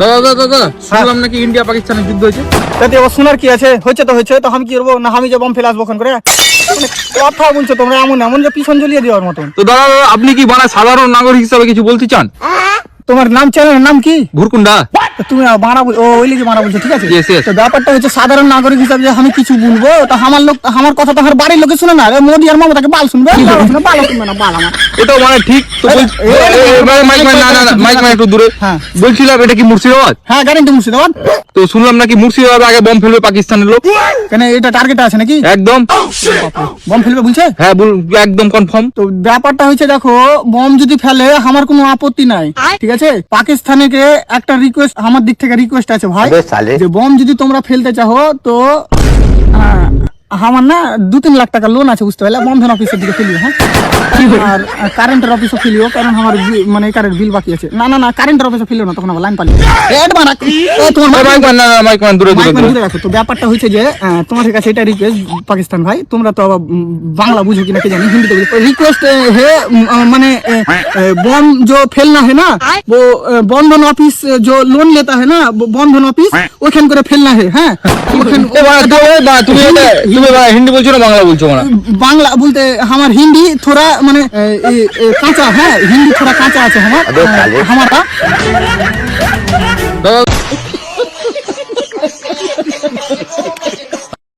দাদা দাদা দাদা শুনলাম নাকি ইন্ডিয়া পাকিস্তানের যুদ্ধ হয়েছে? তাতে এবার শোনার কি আছে? হয়েছে তো হয়েছে তো আমি কি করব না আমি যে বম ফেলে আসব করে? মানে কথা বলছো তোমরা এমন এমন যে পিছন জ্বলিয়ে দেওয়ার মতন তো দাদা দাদা আপনি কি মানে সাধারণ নাগরিক হিসাবে কিছু বলতে চান? তোমার নাম চ্যানেলের নাম কি? ভুরকুন্ডা তো তুমি বল ও ওই লিখে বানা বলছো ঠিক আছে. তো ব্যাপারটা হচ্ছে সাধারণ নাগরিক হিসাবে যে আমি কিছু বলব তো আমার লোক আমার কথা তো আমার বাড়ির লোকে শুনে না। মোদি আর মমতাকে বাল শুনবে? বাল শুনবে বাল শুনবে না বাল আমার। এটাও মানে ঠিক তো মাইক মাইক না না মাইক মাইক একটু দূরে। হ্যাঁ। বলছিলাম এটা কি মুর্শিদাবাদ? হ্যাঁ গ্যারেন্টি মুর্শিদাবাদ। তো শুনলাম নাকি মুর্শিদাবাদ আগে বম ফেলবে পাকিস্তানের লোক। কেন এটা টার্গেট আছে নাকি? একদম। বম ফেলবে বলছে? হ্যাঁ বল একদম কনফার্ম তো ব্যাপারটা হচ্ছে দেখো বম যদি ফেলে আমার কোনো আপত্তি নাই। ঠিক আছে? পাকিস্তানেকে একটা রিকোয়েস্ট আমার দিক থেকে রিকোয়েস্ট আছে ভাই যে বম যদি তোমরা ফেলতে চাও তো আমার না দু তিন লাখ টাকা লোন আছে বুঝতে পারলে বন্ধন অফিসের দিকে ফেলিও হ্যাঁ আর কারেন্টের অফিসে ফেলিও কারণ আমার বি- মানে কারেন্ট বিল বাকি আছে না না না কারেন্টের অফিসে ফেলিও না তখন আমার লাইন পালিয়ে এড মারা এ, তোমার মাইক মাইক- মান না না, মাইক মান দূরে দূরে মাইক মান দূরে। দূরে রাখো তো ব্যাপারটা হচ্ছে যে আহ, তোমার কাছে এটা রিকোয়েস্ট পাকিস্তান ভাই তোমরা তো আবার উম, বাংলা বুঝো কিনা কে জানি হিন্দিতে বুঝো रिक्वेस्ट है अ, माने बॉम जो फैलना है ना वो अ, बंधन ऑफिस जो लोन लेता है ना वो बंधन ऑफिस ওখান করে ফেলনা है হ্যাঁ ওখান- এ, বাবা, তুমি এ, বাবা, তুমি হিন্দি বলছো না বাংলা বলছো না বাংলা বলতে আমার হিন্দি থোড়া মানে কাঁচা হ্যাঁ হিন্দি থোড়া কাঁচা আছে আমার আমারটা।